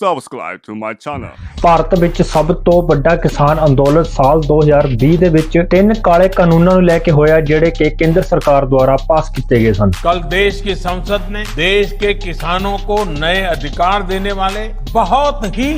subscribe to my channel. Bharat ਵਿੱਚ ਸਭ ਤੋਂ ਵੱਡਾ ਕਿਸਾਨ ਅੰਦੋਲਨ ਸਾਲ 2020 ਦੇ ਵਿੱਚ ਤਿੰਨ ਕਾਲੇ ਕਾਨੂੰਨਾਂ ਨੂੰ ਲੈ ਕੇ ਹੋਇਆ ਜਿਹੜੇ ਕਿ ਕੇਂਦਰ ਸਰਕਾਰ ਦੁਆਰਾ ਪਾਸ ਕੀਤੇ ਗਏ ਸਨ कल देश की संसद ने देश के किसानों को नए अधिकार देने वाले बहुत ही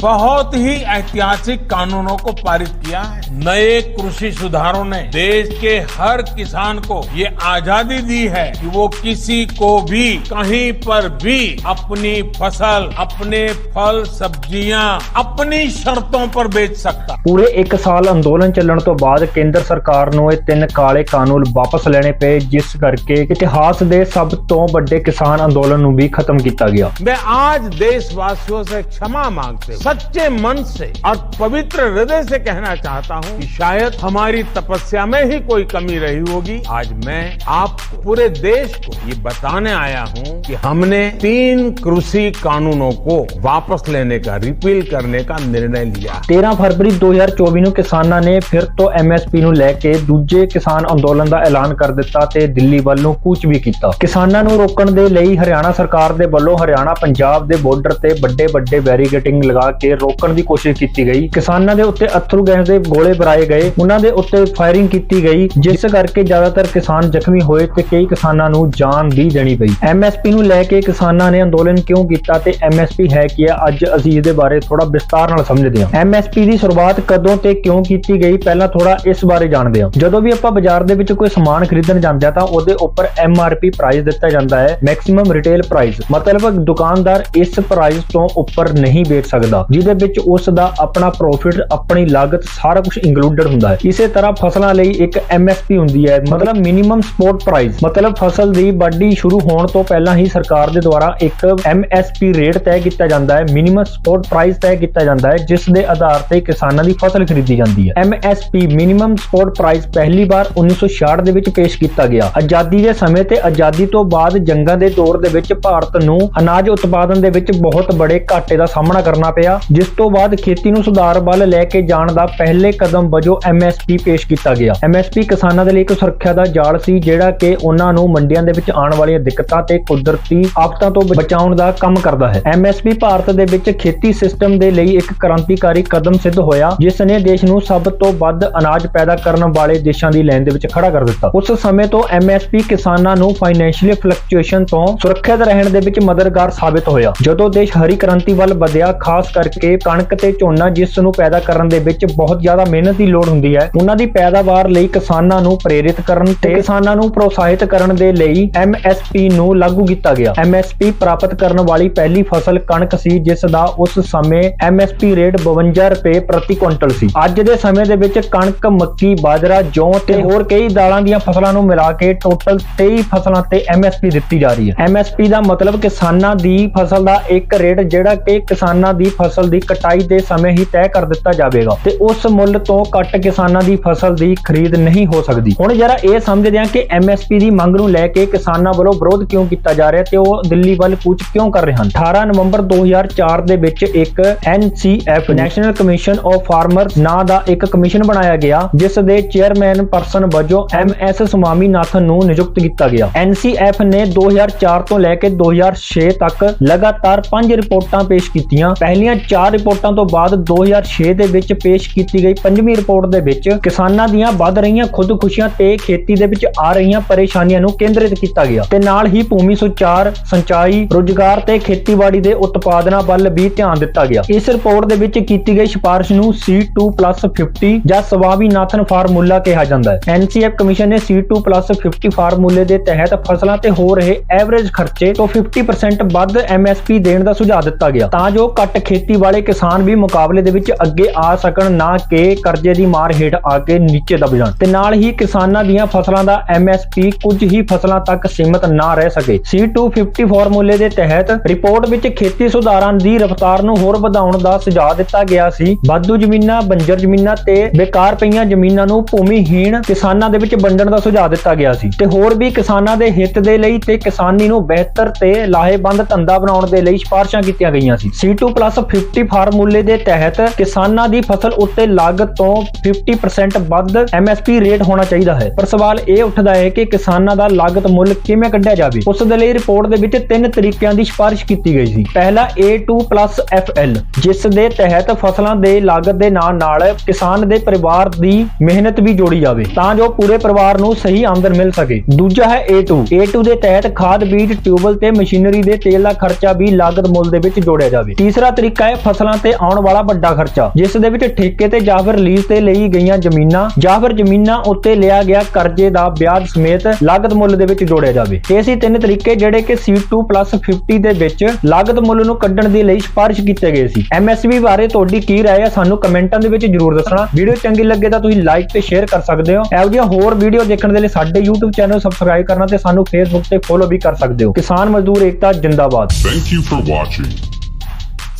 बहुत ही ऐतिहासिक कानूनों को पारित किया है नए कृषि सुधारों ने देश के हर किसान को ये आजादी दी है कि वो किसी को भी कहीं पर भी अपनी फसल अपने फल सब्जियां अपनी शर्तों पर बेच सकता ਪੂਰੇ 1 ਸਾਲ ਅੰਦੋਲਨ ਚੱਲਣ ਤੋਂ ਬਾਅਦ ਕੇਂਦਰ ਸਰਕਾਰ ਨੂੰ ਇਹ ਤਿੰਨ ਕਾਲੇ ਕਾਨੂੰਨ ਵਾਪਸ ਲੈਣੇ ਪਏ ਜਿਸ ਕਰਕੇ ਇਤਿਹਾਸ ਦੇ ਸਭ ਤੋਂ ਵੱਡੇ ਕਿਸਾਨ ਅੰਦੋਲਨ ਨੂੰ ਵੀ ਖਤਮ ਕੀਤਾ ਗਿਆ मैं आज देशवासियों से क्षमा मांगते हुए सच्चे मन से और पवित्र हृदय से कहना चाहता हूं कि शायद हमारी तपस्या में ही कोई कमी रही होगी आज मैं आप पूरे देश को ये बताने आया हूं कि हमने तीन कृषि कानूनों को वापस लेने का रिपील करने का निर्णय लिया है 13 ਫਰਵਰੀ 2024 ਨੂੰ ਕਿਸਾਨਾਂ ਨੇ ਫਿਰ ਤੋਂ ਐਮਐਸਪੀ ਨੂੰ ਲੈ ਕੇ ਦੂਜੇ ਕਿਸਾਨ ਅੰਦੋਲਨ ਦਾ ਐਲਾਨ ਕਰ ਦਿੱਤਾ ਤੇ ਦਿੱਲੀ ਵੱਲ ਨੂੰ ਕੂਚ ਵੀ ਕੀਤਾ ਕਿਸਾਨਾਂ ਨੂੰ ਰੋਕਣ ਦੇ ਲਈ ਹਰਿਆਣਾ ਸਰਕਾਰ ਦੇ ਵੱਲੋਂ ਹਰਿਆਣਾ ਪੰਜਾਬ ਦੇ ਬਾਰਡਰ ਤੇ ਵੱਡੇ ਵੱਡੇ ਬੈਰੀਕੇਟਿੰਗ ਲਗਾ ਕੇ ਰੋਕਣ ਦੀ ਕੋਸ਼ਿਸ਼ ਕੀਤੀ ਗਈ। ਕਿਸਾਨਾਂ ਦੇ ਉੱਤੇ ਅਥਰੂ ਗੈਸ ਦੇ ਗੋਲੇ ਬਰਾਏ ਗਏ। ਉਹਨਾਂ ਦੇ ਉੱਤੇ ਫਾਇਰਿੰਗ ਕੀਤੀ ਗਈ, ਜਿਸ ਕਰਕੇ ਜ਼ਿਆਦਾਤਰ ਕਿਸਾਨ ਜ਼ਖਮੀ ਹੋਏ ਤੇ ਕਈ ਕਿਸਾਨਾਂ ਨੂੰ ਜਾਨ ਵੀ ਦੇਣੀ ਪਈ। ਐਮਐਸਪੀ ਨੂੰ ਲੈ ਕੇ ਕਿਸਾਨਾਂ ਨੇ ਅੰਦੋਲਨ ਕਿਉਂ ਕੀਤਾ ਤੇ ਐਮਐਸਪੀ ਹੈ ਕੀ ਹੈ ਅੱਜ ਅਸੀਂ ਇਹਦੇ ਬਾਰੇ ਥੋੜਾ ਵਿਸਤਾਰ ਨਾਲ ਸਮਝਦੇ ਹਾਂ। ਐਮਐਸਪੀ ਦੀ ਸ਼ੁਰੂਆਤ ਕਦੋਂ ਤੇ ਕਿਉਂ ਕੀਤੀ ਗਈ, ਪਹਿਲਾਂ ਥੋੜਾ ਇਸ ਬਾਰੇ ਜਾਣਦੇ ਹਾਂ। ਜਦੋਂ ਵੀ ਆਪਾਂ ਬਾਜ਼ਾਰ ਦੇ ਵਿੱਚ ਕੋਈ ਸਮਾਨ ਖਰੀਦਣ ਜਾਂਦੇ ਆ ਤਾਂ ਉਹਦੇ ਉੱਪਰ ਐਮਆਰਪੀ ਪ੍ਰਾਈਸ ਦਿੱਤਾ ਜਾਂਦਾ ਹੈ ਮੈਕਸਿਮਮ ਰਿਟੇਲ ਪ੍ਰਾਈਸ ਮਤਲਬ ਦੁਕਾਨਦਾਰ ਇਸ ਪ੍ਰਾਈਸ ਤੋਂ ਉੱਪਰ ਨਹੀਂ ਵੇਚ ਸਕਦਾ। ਜਿਹਦੇ ਵਿੱਚ ਉਸ ਦਾ ਆਪਣਾ ਪ੍ਰੋਫਿਟ ਆਪਣੀ ਲਾਗਤ ਸਾਰਾ ਕੁਝ ਇੰਕਲੂਡਡ ਹੁੰਦਾ ਹੈ। ਇਸੇ ਤਰ੍ਹਾਂ ਫਸਲਾਂ ਲਈ ਇੱਕ ਐਮਐਸਪੀ ਹੁੰਦੀ ਹੈ, ਮਤਲਬ ਮਿਨੀਮਮ ਸਪੋਰਟ ਪ੍ਰਾਈਸ ਮਤਲਬ ਫਸਲ ਦੀ ਵਾਢੀ ਸ਼ੁਰੂ ਹੋਣ ਤੋਂ ਪਹਿਲਾਂ ਹੀ ਸਰਕਾਰ ਦੇ ਦੁਆਰਾ ਇੱਕ ਐਮਐਸਪੀ ਰੇਟ ਤੈਅ ਕੀਤਾ ਜਾਂਦਾ ਹੈ ਮਿਨੀਮਮ ਸਪੋਰਟ ਪ੍ਰਾਈਸ ਤੈਅ ਕੀਤਾ ਜਾਂਦਾ ਹੈ, ਜਿਸ ਦੇ ਆਧਾਰ ਤੇ ਕਿਸਾਨਾਂ ਦੀ ਫਸਲ ਖਰੀਦੀ ਜਾਂਦੀ ਹੈ। ਐਮਐਸਪੀ ਮਿਨੀਮਮ ਸਪੋਰਟ ਪ੍ਰਾਈਸ ਪਹਿਲੀ ਵਾਰ 1966 ਦੇ ਵਿੱਚ ਪੇਸ਼ ਕੀਤਾ ਗਿਆ। ਆਜ਼ਾਦੀ ਦੇ ਸਮੇਂ ਤੇ ਆਜ਼ਾਦੀ ਤੋਂ ਬਾਅਦ ਜੰਗਾਂ ਦੇ ਦੌਰ ਦੇ ਵਿੱਚ ਭਾਰਤ ਨੂੰ ਅਨਾਜ ਉਤਪਾਦਨ ਦੇ ਵਿੱਚ ਬਹੁਤ ਬੜੇ ਘਾਟੇ ਦਾ ਸਾਹਮਣਾ ਕਰਨਾ ਪਿਆ। ਜਿਸ ਤੋਂ ਬਾਅਦ ਖੇਤੀ ਨੂੰ ਸੁਧਾਰ ਵੱਲ ਲੈ ਕੇ ਜਾਣ ਦਾ ਪਹਿਲੇ ਕਦਮ ਵਜੋਂ ਐਮਐਸਪੀ ਪੇਸ਼ ਕੀਤਾ ਗਿਆ। ਐਮਐਸਪੀ ਕਿਸਾਨਾਂ ਦੇ ਲਈ ਇੱਕ ਸੁਰੱਖਿਆ ਦਾ ਜਾਲ ਸੀ, ਜਿਹੜਾ ਕਿ ਉਹਨਾਂ ਨੂੰ ਮੰਡੀਆਂ ਦੇ ਵਿੱਚ ਆਉਣ ਵਾਲੀਆਂ ਦਿੱਕਤਾਂ ਤੇ ਕੁਦਰਤੀ ਆਫਤਾਂ ਤੋਂ ਬਚਾਉਣ ਦਾ ਕੰਮ ਕਰਦਾ ਹੈ। ਐਮਐਸਪੀ ਭਾਰਤ ਦੇ ਵਿੱਚ ਖੇਤੀ ਸਿਸਟਮ ਦੇ ਲਈ ਇੱਕ ਕ੍ਰਾਂਤੀਕਾਰੀ ਕਦਮ ਸਿੱਧ ਹੋਇਆ, ਜਿਸ ਨੇ ਦੇਸ਼ ਨੂੰ ਸਭ ਤੋਂ ਵੱਧ ਅਨਾਜ ਪੈਦਾ ਕਰਨ ਵਾਲੇ ਦੇਸ਼ਾਂ ਦੀ ਲਾਈਨ ਦੇ ਵਿੱਚ ਖੜਾ ਕਰ ਦਿੱਤਾ। ਉਸ ਸਮੇਂ ਤੋਂ ਐਮਐਸਪੀ ਕਿਸਾਨਾਂ ਨੂੰ ਫਾਈਨੈਂਸ਼ੀਅਲ ਫਲਕਚੁਏਸ਼ਨ ਤੋਂ ਸੁਰੱਖਿਅਤ ਰਹਿਣ ਦੇ ਵਿੱਚ ਮਦਦਗਾਰ ਸਾਬਿਤ ਹੋਇਆ। ਜਦੋਂ ਦੇਸ਼ ਹਰੀ ਕ੍ਰਾਂਤੀ ਵੱਲ ਵਧਿਆ, ਖਾਸ ਕਰਕੇ ਕਣਕ ਤੇ ਝੋਨਾ ਜਿਸ ਨੂੰ ਪੈਦਾ ਕਰਨ ਦੇ ਵਿੱਚ ਬਹੁਤ ਜ਼ਿਆਦਾ ਮਿਹਨਤ ਦੀ ਲੋੜ ਹੁੰਦੀ ਹੈ, ਉਹਨਾਂ ਦੀ ਪੈਦਾਵਾਰ ਲਈ ਕਿਸਾਨਾਂ ਨੂੰ ਪ੍ਰੇਰਿਤ ਕਰਨ ਤੇ ਕਿਸਾਨਾਂ ਨੂੰ ਪ੍ਰੋਤਸਾਹਿਤ ਕਰਨ ਦੇ ਲਈ ਐਮਐਸਪੀ ਨੂੰ ਲਾਗੂ ਕੀਤਾ ਗਿਆ। ਐਮਐਸਪੀ ਪ੍ਰਾਪਤ ਕਰਨ ਵਾਲੀ ਪਹਿਲੀ ਫਸਲ ਕਣਕ ਸੀ, ਜਿਸ ਦਾ ਉਸ ਸਮੇਂ ਐਮਐਸਪੀ ਰੇਟ 52 ਰੁਪਏ ਪ੍ਰਤੀ ਕੁਇੰਟਲ ਸੀ। ਅੱਜ ਦੇ ਸਮੇਂ ਦੇ ਵਿੱਚ ਕਣਕ, ਮੱਕੀ, ਬਾਜਰਾ, ਜੌਂ ਤੇ ਹੋਰ ਕਈ ਦਾਲਾਂ ਦੀਆਂ ਫਸਲਾਂ ਨੂੰ ਮਿਲਾ ਕੇ ਟੋਟਲ 23 ਫਸਲਾਂ ਤੇ ਐਮਐਸਪੀ ਦਿੱਤੀ ਜਾ ਰਹੀ ਹੈ। ਐਮਐਸਪੀ ਦਾ ਮਤਲਬ ਕਿਸਾਨਾਂ ਦੀ ਫਸਲ ਦਾ ਇੱਕ ਰੇਟ, ਜਿਹੜਾ ਕਿ ਕਿਸਾਨਾਂ ਦੀ ਫਸਲ ਦੀ ਕਟਾਈ ਦੇ ਸਮੇਂ ਹੀ ਤੈਅ ਕਰ ਦਿੱਤਾ ਜਾਵੇਗਾ ਤੇ ਉਸ ਮੁੱਲ ਤੋਂ ਘੱਟ ਕਿਸਾਨਾਂ ਦੀ ਫਸਲ ਦੀ ਖਰੀਦ ਨਹੀਂ ਹੋ ਸਕਦੀ। ਹੁਣ ਜਰਾ ਇਹ ਸਮਝਦੇ ਹਾਂ ਕਿ ਐਮਐਸਪੀ ਦੀ ਮੰਗ ਨੂੰ ਲੈ ਕੇ ਕਿਸਾਨਾਂ ਵੱਲੋਂ ਵਿਰੋਧ ਕਿਉਂ ਕੀਤਾ ਜਾ ਰਿਹਾ ਤੇ ਉਹ ਦਿੱਲੀ ਵੱਲ ਕੂਚ ਕਿਉਂ ਕਰ ਰਹੇ ਹਨ? 18 ਨਵੰਬਰ 2004 ਦੇ ਵਿੱਚ ਇੱਕ NCF national commission of farmer ਨਾਂ ਦਾ ਇੱਕ ਕਮਿਸ਼ਨ ਬਣਾਇਆ ਗਿਆ, ਜਿਸ ਦੇ ਚੇਅਰਮੈਨ ਪਰਸਨ ਵਜੋਂ MS ਸੁਮਾਮੀਨਾਥਨ ਨੂੰ ਨਿਯੁਕਤ ਕੀਤਾ ਗਿਆ। NCF ਨੇ 2004 ਤੋਂ ਲੈ ਕੇ 2006 ਤੱਕ ਲਗਾਤਾਰ 5 ਰਿਪੋਰਟਾਂ ਪੇਸ਼ ਕੀਤੀਆਂ। ਪਹਿਲੀਆਂ ਚਾਰ ਰਿਪੋਰਟਾਂ ਤੋਂ ਬਾਅਦ 2006 ਦੇ ਵਿੱਚ ਪੇਸ਼ ਕੀਤੀ ਗਈ। ਪੰਜਵੀਂ ਰਿਪੋਰਟ ਦੇ ਵਿੱਚ ਕਿਸਾਨਾਂ ਦੀਆਂ ਵੱਧ ਰਹੀਆਂ ਖੁਦਕੁਸ਼ੀਆਂ ਤੇ ਖੇਤੀ ਦੇ ਵਿੱਚ ਆ ਰਹੀਆਂ ਪਰੇਸ਼ਾਨੀਆਂ ਨੂੰ ਕੇਂਦਰਿਤ ਕੀਤਾ ਗਿਆ। ਤੇ ਨਾਲ ਹੀ ਭੂਮੀ ਸੁਚਾਰ, ਸਿੰਚਾਈ, ਰੁਜ਼ਗਾਰ ਤੇ ਖੇਤੀਬਾੜੀ ਦੇ ਉਤਪਾਦਨਾਂ ਵੱਲ ਵੀ ਧਿਆਨ ਦਿੱਤਾ ਗਿਆ। ਇਸ ਰਿਪੋਰਟ ਦੇ ਵਿੱਚ ਕੀਤੀ ਗਈ ਸਿਫਾਰਿਸ਼ ਨੂੰ C2+50 ਜਾਂ ਸਵਾਮੀਨਾਥਨ ਫਾਰਮੂਲਾ ਕਿਹਾ ਜਾਂਦਾ ਹੈ। NCF ਕਮਿਸ਼ਨ ਨੇ C2+50 ਫਾਰਮੂਲੇ ਦੇ ਤਹਿਤ ਫਸਲਾਂ ਤੇ ਹੋ ਰਹੇ ਐਵਰੇਜ ਖਰਚੇ ਤੋਂ 50% ਵੱਧ MSP ਦੇਣ ਦਾ ਸੁਝਾਅ ਦਿੱਤਾ ਗਿਆ। ਤਾਂ ਜੋ ਘੱਟ ਖੇਤੀ ਵਾਲੇ ਕਿਸਾਨ ਵੀ ਮੁਕਾਬਲੇ ਦੇ ਵਿੱਚ ਅੱਗੇ ਆ ਸਕਣ, ਨਾ ਕਿ ਕਰਜ਼ੇ ਦੀ ਮਾਰ ਹੇਠ ਆ ਕੇ ਨੀਚੇ ਦਬ ਜਾਣ। ਤੇ ਨਾਲ ਹੀ ਕਿਸਾਨਾਂ ਦੀਆਂ ਫਸਲਾਂ ਦਾ MSP ਕੁਝ ਹੀ ਫਸਲਾਂ ਤੱਕ ਸੀਮਤ ਨਾ ਰਹਿ ਸਕੇ। C250 ਫਾਰਮੂਲੇ ਦੇ ਤਹਿਤ ਰਿਪੋਰਟ ਵਿੱਚ ਖੇਤੀ ਸੁਧਾਰਾਂ ਦੀ ਰਫ਼ਤਾਰ ਨੂੰ ਹੋਰ ਵਧਾਉਣ ਦਾ ਸੁਝਾਅ ਦਿੱਤਾ ਗਿਆ ਸੀ। ਵਾਧੂ ਜ਼ਮੀਨਾਂ, ਬੰਜਰ ਜ਼ਮੀਨਾਂ ਤੇ ਬੇਕਾਰ ਪਈਆਂ ਜ਼ਮੀਨਾਂ ਨੂੰ ਭੂਮੀਹੀਣ ਕਿਸਾਨਾਂ ਦੇ ਵਿੱਚ ਵੰਡਣ ਦਾ ਸੁਝਾਅ ਦਿੱਤਾ ਗਿਆ ਸੀ। ਤੇ ਹੋਰ ਵੀ ਕਿਸਾਨਾਂ ਦੇ ਹਿੱਤ ਦੇ ਲਈ ਤੇ ਕਿਸਾਨੀ ਨੂੰ ਬਿਹਤਰ ਤੇ ਲਾਹੇਵੰਦ ਧੰਦਾ ਬਣਾਉਣ ਦੇ ਲਈ ਸਿਫਾਰਸ਼ਾਂ ਕੀਤੀਆਂ ਗਈਆਂ ਸੀ। C2+50 50 ਫਾਰਮੂਲੇ ਦੇ ਤਹਿਤ ਕਿਸਾਨਾਂ ਦੀ ਫਸਲ ਉੱਤੇ ਲਾਗਤ ਤੋਂ 50% ਵੱਧ MSP ਰੇਟ ਹੋਣਾ ਚਾਹੀਦਾ ਹੈ। ਪਰ ਸਵਾਲ ਇਹ ਉੱਠਦਾ ਹੈ ਕਿ ਕਿਸਾਨਾਂ ਦਾ ਲਾਗਤ ਮੁੱਲ ਕਿਵੇਂ ਕੱਢਿਆ ਜਾਵੇ? ਉਸ ਦੇ ਲਈ ਰਿਪੋਰਟ ਦੇ ਵਿੱਚ ਤਿੰਨ ਤਰੀਕਿਆਂ ਦੀ ਸਿਫਾਰਿਸ਼ ਕੀਤੀ ਗਈ ਸੀ। ਪਹਿਲਾ A2+FL ਜਿਸ ਦੇ ਤਹਿਤ ਫਸਲਾਂ ਦੇ ਲਾਗਤ ਦੇ ਨਾਲ ਨਾਲ ਕਿਸਾਨ ਦੇ ਪਰਿਵਾਰ ਦੀ ਮਿਹਨਤ ਵੀ ਜੋੜੀ ਜਾਵੇ, ਤਾਂ ਜੋ ਪੂਰੇ ਪਰਿਵਾਰ ਨੂੰ ਸਹੀ ਆਮਦਨ ਮਿਲ ਸਕੇ। ਦੂਜਾ ਹੈ A2 A2 ਦੇ ਤਹਿਤ ਖਾਦ, ਬੀਜ ਟਿਊਬਲ ਤੇ ਮਸ਼ੀਨਰੀ ਦੇ ਤੇਲ ਦਾ ਖਰਚਾ ਵੀ ਲਾਗਤ ਮੁੱਲ ਦੇ ਵਿੱਚ ਜੋੜਿਆ ਜਾਵੇ। ਤੀਸਰਾ ਤਰੀਕਾ ਹੈ ਫਸਲਾਂ ਤੇ ਆਉਣ ਵਾਲਾ ਵੱਡਾ ਖਰਚਾ, ਜਿਸ ਦੇ ਵਿੱਚ ਠੇਕੇ ਤੇ ਜਾਂ ਫਿਰ ਲੀਜ਼ ਤੇ ਲਈ ਗਈਆਂ ਜ਼ਮੀਨਾਂ ਜਾਂ ਫਿਰ ਜ਼ਮੀਨਾਂ ਉੱਤੇ ਲਿਆ ਗਿਆ ਕਰਜ਼ੇ ਦਾ ਵਿਆਜ ਸਮੇਤ ਲਾਗਤ ਮੁੱਲ ਦੇ ਵਿੱਚ ਜੋੜਿਆ ਜਾਵੇ। ਇਹ ਸੀ ਤਿੰਨ ਤਰੀਕੇ ਜਿਹੜੇ ਕਿ C2+50 ਦੇ ਵਿੱਚ ਲਾਗਤ ਮੁੱਲ ਨੂੰ ਕੱਢਣ ਦੇ ਲਈ ਸਿਫਾਰਿਸ਼ ਕੀਤੇ ਗਏ ਸੀ। MSP ਬਾਰੇ ਤੁਹਾਡੀ ਕੀ ਰਾਏ ਹੈ ਸਾਨੂੰ ਕਮੈਂਟਾਂ ਦੇ ਵਿੱਚ ਜਰੂਰ ਦੱਸਣਾ। ਵੀਡੀਓ ਚੰਗੀ ਲੱਗੇ ਤਾਂ ਤੁਸੀਂ ਲਾਈਕ ਤੇ ਸ਼ੇਅਰ ਕਰ ਸਕਦੇ ਹੋ। ਇਹੋ ਜਿਹੀਆਂ ਹੋਰ ਵੀਡੀਓ ਦੇਖਣ ਦੇ ਲਈ ਸਾਡੇ YouTube ਚੈਨਲ ਸਬਸਕ੍ਰਾਈਬ ਕਰਨਾ ਤੇ ਸਾਨੂੰ Facebook ਤੇ ਫੋਲੋ ਵੀ ਕਰ ਸਕਦੇ ਹੋ। ਕਿਸਾਨ ਮਜ਼ਦੂਰ ਏਕਤਾ, ਜਿੰਦਾਬਾਦ। Thank you for watching.